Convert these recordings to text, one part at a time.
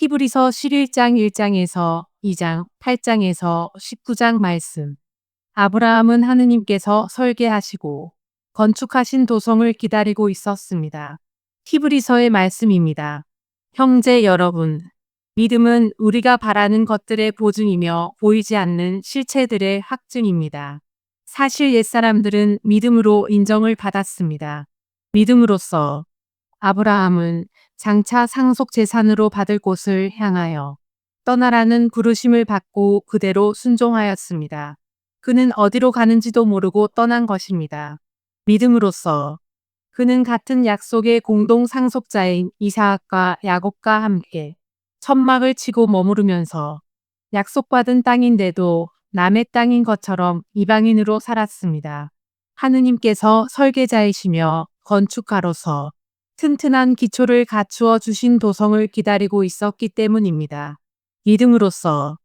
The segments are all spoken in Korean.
히브리서 11장 1장에서 2장 8장에서 19장 말씀. 아브라함은 하느님께서 설계하시고 건축하신 도성을 기다리고 있었습니다. 히브리서의 말씀입니다. 형제 여러분, 믿음은 우리가 바라는 것들의 보증이며 보이지 않는 실체들의 확증입니다. 사실 옛사람들은 믿음으로 인정을 받았습니다. 믿음으로써 아브라함은 장차 상속 재산으로 받을 곳을 향하여 떠나라는 부르심을 받고 그대로 순종하였습니다. 그는 어디로 가는지도 모르고 떠난 것입니다. 믿음으로써 그는 같은 약속의 공동 상속자인 이사학과 야곱과 함께 천막을 치고 머무르면서 약속받은 땅인데도 남의 땅인 것처럼 이방인으로 살았습니다. 하느님께서 설계자이시며 건축가로서 튼튼한 기초를 갖추어 주신 도성을 기다리고 있었기 때문입니다. 믿음으로써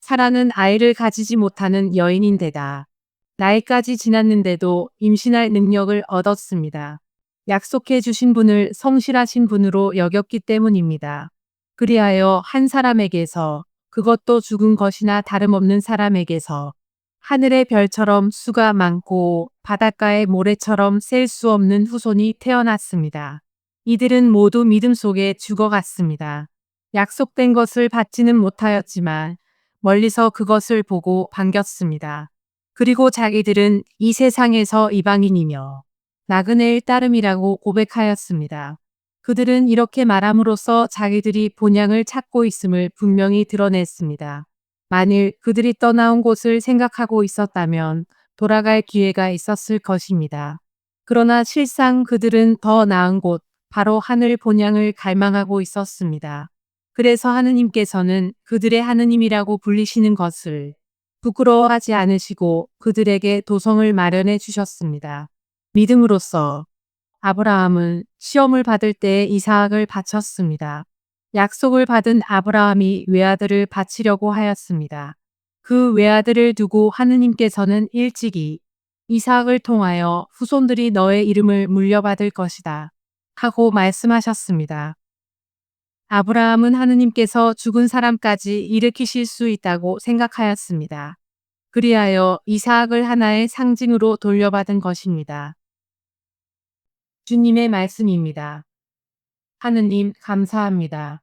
사라는 아이를 가지지 못하는 여인인데다 나이까지 지났는데도 임신할 능력을 얻었습니다. 약속해 주신 분을 성실하신 분으로 여겼기 때문입니다. 그리하여 한 사람에게서 그것도 죽은 것이나 다름없는 사람에게서 하늘의 별처럼 수가 많고 바닷가의 모래처럼 셀 수 없는 후손이 태어났습니다. 이들은 모두 믿음 속에 죽어갔습니다. 약속된 것을 받지는 못하였지만 멀리서 그것을 보고 반겼습니다. 그리고 자기들은 이 세상에서 이방인이며 나그네의 따름이라고 고백하였습니다. 그들은 이렇게 말함으로써 자기들이 본향을 찾고 있음을 분명히 드러냈습니다. 만일 그들이 떠나온 곳을 생각하고 있었다면 돌아갈 기회가 있었을 것입니다. 그러나 실상 그들은 더 나은 곳, 바로 하늘 본향을 갈망하고 있었습니다. 그래서 하느님께서는 그들의 하느님이라고 불리시는 것을 부끄러워하지 않으시고 그들에게 도성을 마련해 주셨습니다. 믿음으로써 아브라함은 시험을 받을 때 이삭을 바쳤습니다. 약속을 받은 아브라함이 외아들을 바치려고 하였습니다. 그 외아들을 두고 하느님께서는 일찍이 이삭을 통하여 후손들이 너의 이름을 물려받을 것이다. 하고 말씀하셨습니다. 아브라함은 하느님께서 죽은 사람까지 일으키실 수 있다고 생각하였습니다. 그리하여 이삭을 하나의 상징으로 돌려받은 것입니다. 주님의 말씀입니다. 하느님 감사합니다.